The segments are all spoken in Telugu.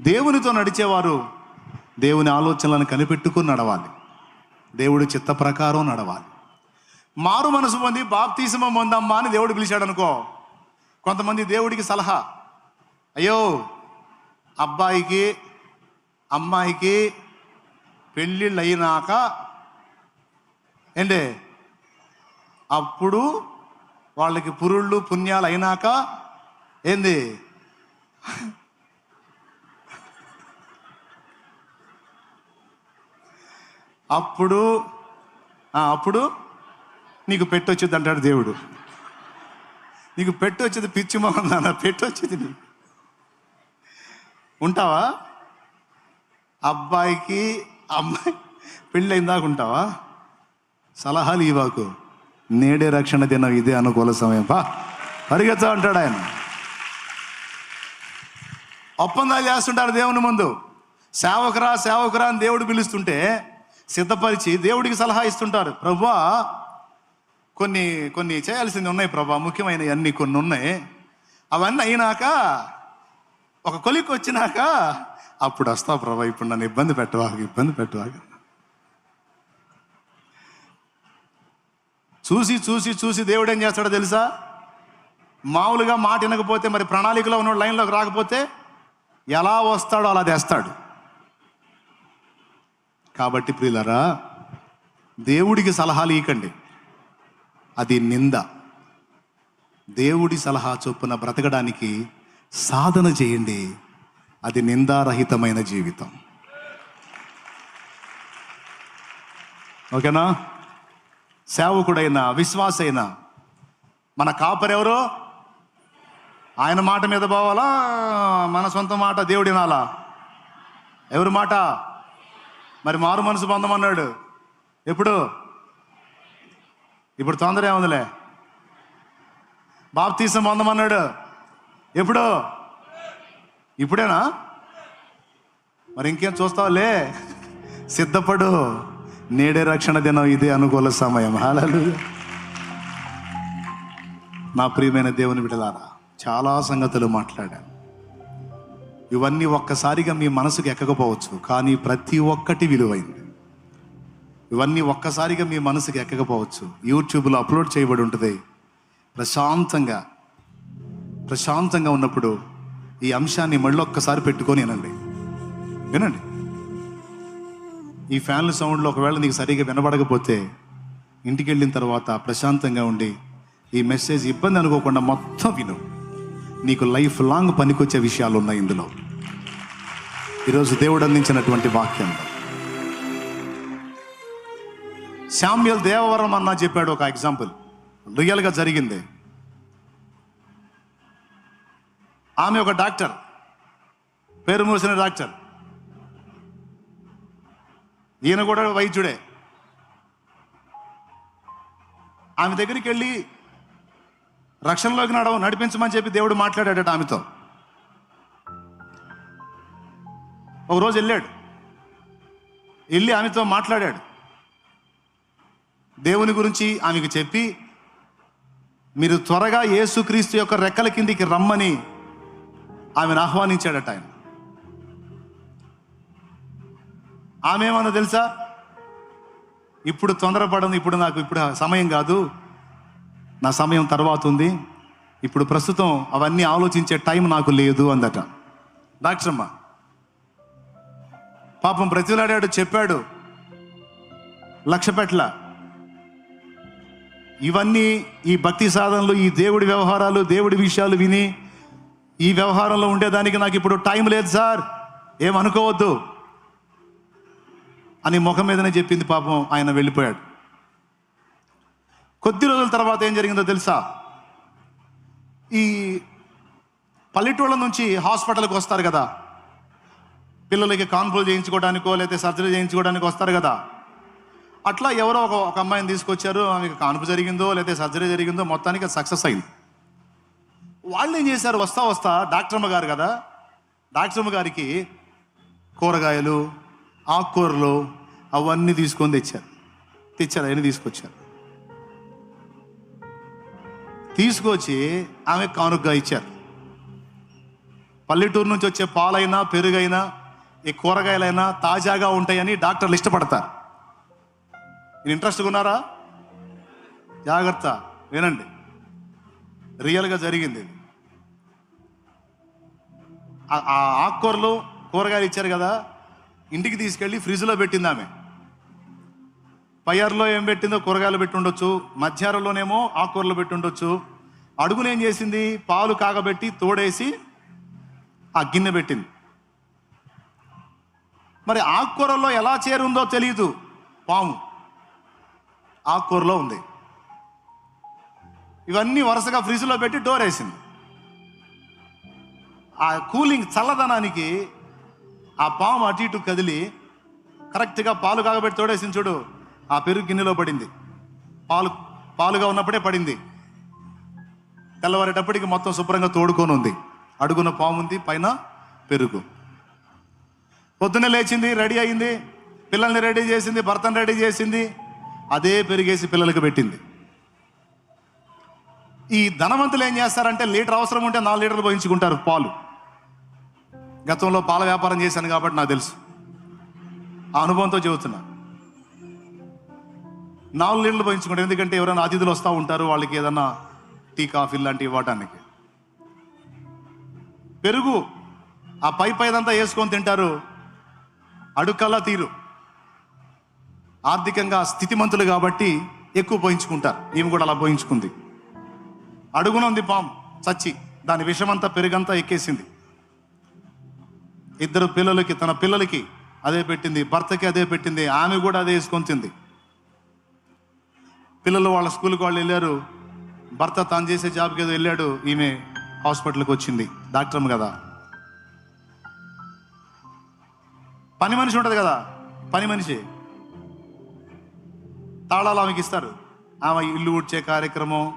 దేవునితో నడిచేవారు దేవుని ఆలోచనలను కనిపెట్టుకుని నడవాలి. దేవుడి చిత్త ప్రకారం నడవాలి. మారు మనసు పొంది బాప్తీసమ పొందమ్మా అని దేవుడు పిలిచాడు అనుకో కొంతమంది దేవుడికి సలహా అయ్యో అబ్బాయికి అమ్మాయికి పెళ్ళిళ్ళు అయినాక ఏంటే అప్పుడు వాళ్ళకి పురుళ్ళు పుణ్యాలు అయినాక ఏంది? అప్పుడు అప్పుడు నీకు పెట్టొచ్చింది అంటాడు దేవుడు. నీకు పెట్టొచ్చేది పిచ్చి మొహం నాన్న పెట్టొచ్చేది నీ ఉంటావా? అబ్బాయికి అమ్మాయి పెళ్ళైన దాకా ఉంటావా? సలహాలు ఇవ్వకు. నేడే రక్షణ దినం ఇదే అనుకూల సమయం. బా పరిగెత్తా అంటాడు ఆయన. ఒప్పందాలు చేస్తుంటారు దేవుని ముందు. సేవకురా సేవకురా అని దేవుడు పిలుస్తుంటే సిద్ధపరిచి దేవుడికి సలహా ఇస్తుంటారు. ప్రభా కొన్ని కొన్ని చేయాల్సింది ఉన్నాయి ప్రభా ముఖ్యమైన అన్ని కొన్ని ఉన్నాయి. అవన్నీ అయినాక ఒక కొలికి వచ్చినాక అప్పుడు వస్తావు ప్రభా ఇప్పుడు నన్ను ఇబ్బంది పెట్టవా ఇబ్బంది పెట్టవా చూసి చూసి చూసి దేవుడు ఏం చేస్తాడో తెలుసా? మామూలుగా మాట వినకపోతే మరి ప్రణాళికలో ఉన్న లైన్లోకి రాకపోతే ఎలా వస్తాడో అలా తెస్తాడు. కాబట్టి ప్రియులరా దేవుడికి సలహాలు ఇవ్వకండి అది నింద. దేవుడి సలహా చొప్పున బ్రతకడానికి సాధన చేయండి. అది నిందారహితమైన జీవితం. ఓకేనా? సేవకుడైన విశ్వాసైన మన కాపరెవరో ఆయన మాట మీద పోవాలా? మన సొంత మాట దేవుడి ఎవరి మాట? మరి మారు మనసు పొందమన్నాడు. ఎప్పుడు? ఇప్పుడు తొందర ఏముందిలే? బాప్తీసం పొందమన్నాడు. ఎప్పుడు? ఇప్పుడేనా? మరి ఇంకేం చూస్తావులే? సిద్ధపడు. నేడే రక్షణ దినం ఇదే అనుకూల సమయం. హాలలు నా ప్రియమైన దేవుని బిడ్డలారా చాలా సంగతులు మాట్లాడాను. ఇవన్నీ ఒక్కసారిగా మీ మనసుకు ఎక్కకపోవచ్చు కానీ ప్రతి ఒక్కటి విలువైంది. ఇవన్నీ ఒక్కసారిగా మీ మనసుకు ఎక్కకపోవచ్చు. యూట్యూబ్లో అప్లోడ్ చేయబడి ఉంటుంది. ప్రశాంతంగా ప్రశాంతంగా ఉన్నప్పుడు ఈ అంశాన్ని మళ్ళీ ఒక్కసారి పెట్టుకొని వినండి. వినండి. ఈ ఫ్యాన్ల సౌండ్లో ఒకవేళ నీకు సరిగా వినబడకపోతే ఇంటికి వెళ్ళిన తర్వాత ప్రశాంతంగా ఉండి ఈ మెసేజ్ ఇబ్బంది అనుకోకుండా మొత్తం విను. నీకు లైఫ్ లాంగ్ పనికొచ్చే విషయాలు ఉన్నాయి ఇందులో. ఈరోజు దేవుడు అందించినటువంటి వాక్యం. శామ్యుల్ దేవవరం అన్న చెప్పాడు ఒక ఎగ్జాంపుల్ రియల్గా జరిగింది. ఆమె ఒక డాక్టర్. పేరు మూసిన డాక్టర్. ఈయన కూడా వైద్యుడే. ఆమె దగ్గరికి వెళ్ళి రక్షణలోకి నడవ నడిపించమని చెప్పి దేవుడు మాట్లాడాడట ఆమెతో. ఒక రోజు వెళ్ళాడు. వెళ్ళి ఆమెతో మాట్లాడాడు. దేవుని గురించి ఆమెకు చెప్పి మీరు త్వరగా యేసుక్రీస్తు యొక్క రెక్కల కిందికి రమ్మని ఆమెను ఆహ్వానించాడట ఆయన. ఆమె ఏమన్నా తెలుసా? ఇప్పుడు తొందరపడను ఇప్పుడు నాకు ఇప్పుడు సమయం కాదు. నా సమయం తర్వాత ఉంది. ఇప్పుడు ప్రస్తుతం అవన్నీ ఆలోచించే టైం నాకు లేదు అందట. డాక్టర్ అమ్మ. పాపం బ్రతిలాడాడు చెప్పాడు. లక్షపెట్ల ఇవన్నీ ఈ భక్తి సాధనలు ఈ దేవుడి వ్యవహారాలు దేవుడి విషయాలు విని ఈ వ్యవహారంలో ఉండేదానికి నాకు ఇప్పుడు టైం లేదు సార్. ఏమనుకోవద్దు. అని ముఖం మీదనే చెప్పింది పాపం ఆయన వెళ్ళిపోయాడు. కొద్ది రోజుల తర్వాత ఏం జరిగిందో తెలుసా? ఈ పల్లెటూళ్ళ నుంచి హాస్పిటల్కి వస్తారు కదా. పిల్లలకి కాన్పులు చేయించుకోవడానికో లేకపోతే సర్జరీ చేయించుకోవడానికి వస్తారు కదా. అట్లా ఎవరో ఒక ఒక అమ్మాయిని తీసుకొచ్చారు. ఆమెకి కాన్పు జరిగిందో లేకపోతే సర్జరీ జరిగిందో మొత్తానికి సక్సెస్ అయింది. వాళ్ళు ఏం చేశారు? వస్తా వస్తా డాక్టర్ అమ్మగారు కదా. డాక్టర్ అమ్మగారికి కూరగాయలు ఆకుకూరలు అవన్నీ తీసుకొని తెచ్చారు. తెచ్చారు అవన్నీ తీసుకొచ్చారు. తీసుకొచ్చి ఆమె కానుకగా ఇచ్చారు. పల్లెటూరు నుంచి వచ్చే పాలైనా పెరుగైనా ఈ కూరగాయలైనా తాజాగా ఉంటాయని డాక్టర్లు ఇష్టపడతారు. మీరు ఇంట్రెస్ట్గా ఉన్నారా? జాగ్రత్త వినండి. రియల్గా జరిగింది ఆ ఆకుకూరలు కూరగాయలు ఇచ్చారు కదా ఇంటికి తీసుకెళ్ళి ఫ్రిడ్జ్లో పెట్టింది ఆమె. పయ్యర్లో ఏం పెట్టిందో కూరగాయలు పెట్టి ఉండొచ్చు మధ్యాహ్నంలోనేమో ఆకుకూరలు పెట్టి ఉండొచ్చు అడుగును ఏం చేసింది? పాలు కాగబెట్టి తోడేసి ఆ గిన్నె పెట్టింది. మరి ఆకుకూరలో ఎలా చేరుందో తెలియదు పాము. ఆకుకూరలో ఉంది. ఇవన్నీ వరుసగా ఫ్రిడ్జ్లో పెట్టి డోర్ వేసింది. ఆ కూలింగ్ చల్లదనానికి ఆ పాము అటు ఇటు కదిలి కరెక్ట్గా పాలు కాగబెట్టి తోడేసింది చూడు. ఆ పెరుగు గిన్నెలో పడింది. పాలు పాలుగా ఉన్నప్పుడే పడింది. తెల్లవారేటప్పటికి మొత్తం శుభ్రంగా తోడుకొని ఉంది. అడుగున పాము ఉంది పైన పెరుగు. పొద్దున్నే లేచింది రెడీ అయింది. పిల్లల్ని రెడీ చేసింది భర్తను రెడీ చేసింది. అదే పెరిగేసి పిల్లలకు పెట్టింది. ఈ ధనవంతులు ఏం చేస్తారంటే లీటర్ అవసరం ఉంటే నాలుగు లీటర్లు పోయించుకుంటారు పాలు. గతంలో పాల వ్యాపారం చేశాను కాబట్టి నాకు తెలుసు. ఆ అనుభవంతో చెబుతున్నా. నాలుగు లీటర్లు పోయించుకుంటారు. ఎందుకంటే ఎవరైనా అతిథులు వస్తూ ఉంటారు వాళ్ళకి ఏదన్నా టీ కాఫీ లాంటివి ఇవ్వటానికి. పెరుగు ఆ పై పైదంతా వేసుకొని తింటారు. అడుక్కలా తీరు. ఆర్థికంగా స్థితిమంతులు కాబట్టి ఎక్కువ పోయించుకుంటారు. ఈమె కూడా అలా పోయించుకుంది. అడుగున ఉంది పాము చచ్చి. దాని విషమంతా పెరుగంతా ఎక్కేసింది. ఇద్దరు పిల్లలకి తన పిల్లలకి అదే పెట్టింది భర్తకి అదే పెట్టింది ఆమె కూడా అదే వేసుకొని తింది. పిల్లలు వాళ్ళ స్కూల్కి వాళ్ళు వెళ్ళారు. భర్త తాను చేసే జాబ్కి ఏదో వెళ్ళాడు. ఈమె హాస్పిటల్కి వచ్చింది. డాక్టర్ కదా. పని మనిషి ఉంటుంది కదా. పని మనిషి. తాళాలు ఆమెకి ఇస్తారు. ఆమె ఇల్లు ఊడ్చే కార్యక్రమం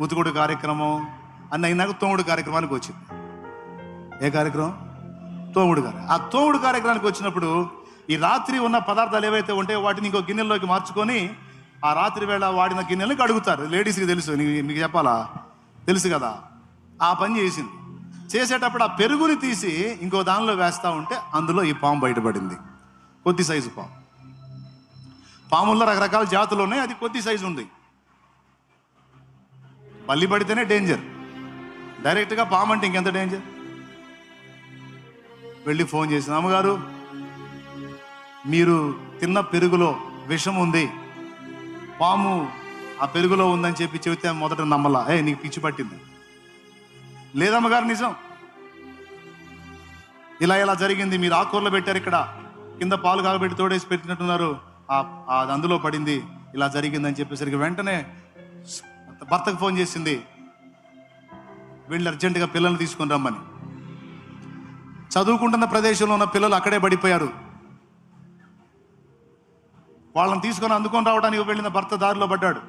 ఉతుకుడు కార్యక్రమం అన్న అయినాక తోముడు కార్యక్రమానికి వచ్చింది. ఏ కార్యక్రమం? తోముడు కార్యక్రమం ఆ తోముడు కార్యక్రమానికి వచ్చినప్పుడు ఈ రాత్రి ఉన్న పదార్థాలు ఏవైతే ఉంటాయో వాటిని ఇంకో గిన్నెల్లోకి మార్చుకొని ఆ రాత్రి వేళ వాడిన గిన్నెలు కడుగుతారు. లేడీస్కి తెలుసు నీ- మీకు చెప్పాలా? తెలుసు కదా. ఆ పని చేసింది. చేసేటప్పుడు ఆ పెరుగుని తీసి ఇంకో దానిలో వేస్తూ ఉంటే అందులో ఈ పాము బయటపడింది. కొద్ది సైజు పాము. పాముల్లో రకరకాల జాతులు ఉన్నాయి అది కొద్ది సైజు ఉంది. పల్లి పడితేనే డేంజర్ డైరెక్ట్గా పాము అంటే ఇంకెంత డేంజర్ వెళ్ళి ఫోన్ చేసిన అమ్మగారు మీరు తిన్న పెరుగులో విషం ఉంది. పాము ఆ పెరుగులో ఉందని చెప్పి చెబితే మొదట నమ్మలా. ఏ నీకు పిచ్చి పట్టింది. లేదమ్మగారు నిజం. ఇలా ఇలా జరిగింది. మీరు ఆకూరలో పెట్టారు ఇక్కడ. కింద పాలు కాగబెట్టి తోడేసి పెట్టినట్టున్నారు. ఆ అది అందులో పడింది. ఇలా జరిగిందని చెప్పేసరికి వెంటనే భర్తకు ఫోన్ చేసింది. వీళ్ళు అర్జెంటుగా పిల్లల్ని తీసుకొని రమ్మని. చదువుకుంటున్న ప్రదేశంలో ఉన్న పిల్లలు అక్కడే పడిపోయారు. వాళ్ళని తీసుకొని అందుకొని రావడానికి వెళ్ళిన భర్త దారిలో పడ్డాడు.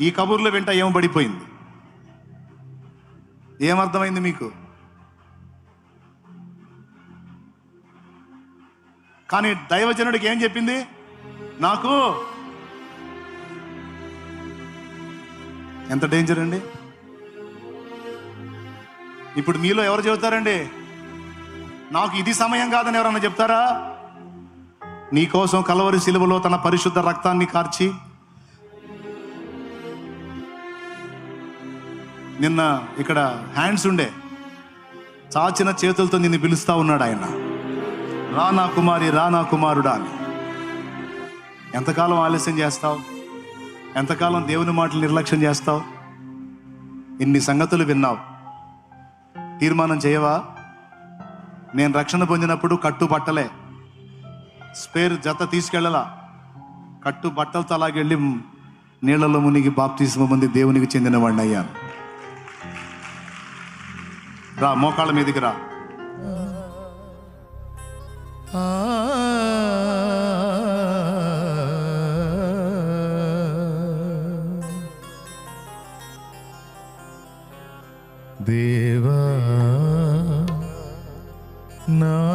ఈ కబుర్లు వెంట ఏం పడిపోయింది? ఏమర్థమైంది మీకు? కానీ దైవజనుడికి ఏం చెప్పింది? నాకు ఎంత డేంజర్ అండి? ఇప్పుడు మీలో ఎవరు చెబుతారండి? నాకు ఇది సమయం కాదని ఎవరన్నా చెప్తారా? నీకోసం కలవరి శిలువలో తన పరిశుద్ధ రక్తాన్ని కార్చి నిన్న ఇక్కడ హ్యాండ్స్ ఉండే చాచిన చేతులతో నిన్ను పిలుస్తా ఉన్నాడు ఆయన. రా నా కుమారి రానా కుమారుడా అని. ఎంతకాలం ఆలస్యం చేస్తావు? ఎంతకాలం దేవుని మాటలు నిర్లక్ష్యం చేస్తావు? ఇన్ని సంగతులు విన్నావు. తీర్మానం చేయవా? నేను రక్షణ పొందినప్పుడు కట్టు పట్టలే స్పేర్ జత తీసుకెళ్ళలా. కట్టు బట్టలతో అలాగెళ్ళి నీళ్ళలో మునిగి బాప్తీస్మ మంది దేవునికి చెందిన వాడిని అయ్యాను రా మోకాళ్ళ మీదకి రా. దేవా నా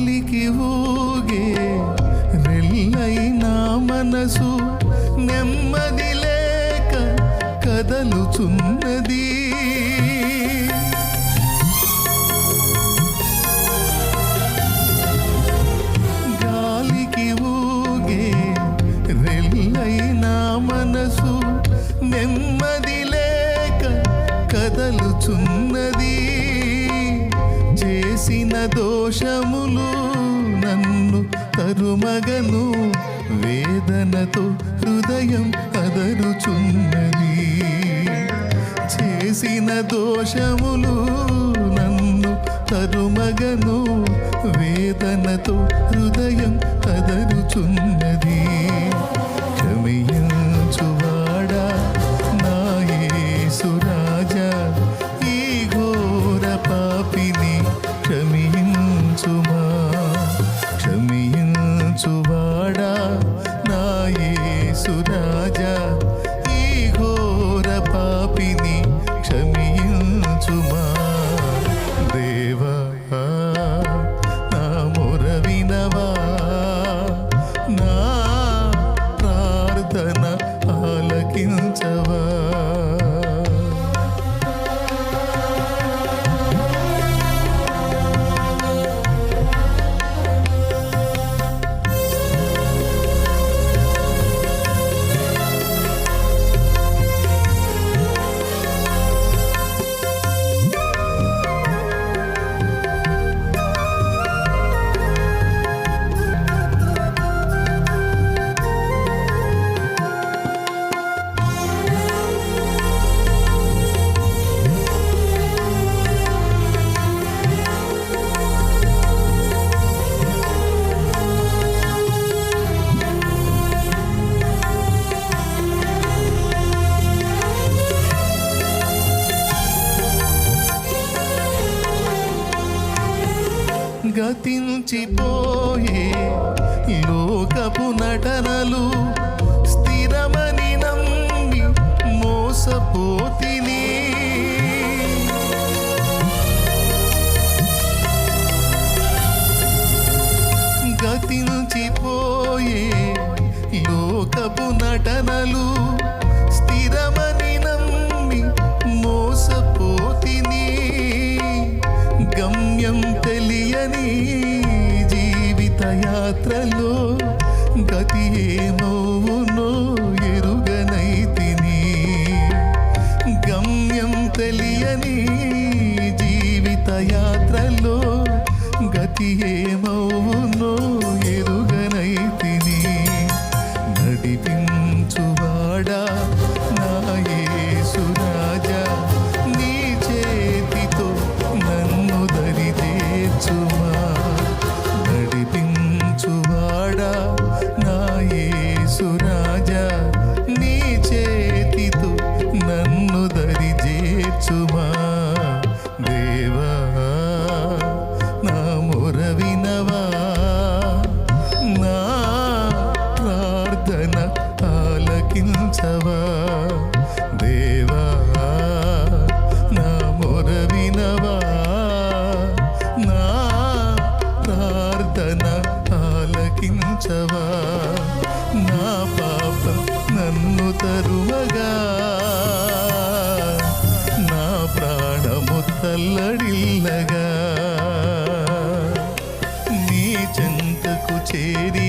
గాలికి ఊగే రెల్లైనా మనసు నెమ్మది లేక కదలుచున్నది. గాలికి ఊగే రెల్లైనా మనసు నెమ్మది లేక కదలుచున్నది. చేసిన దోషములు నన్ను తరుమగను. వేదనతో హృదయం కదరుచున్నది చేసిన దోషములు నన్ను తరుమగను. వేదనతో హృదయం కదరుచున్నది తెలియని జీవిత యాత్రలో గతి ఏమవునో ఏదో ప్రాణము నీ చెంతకు చేరి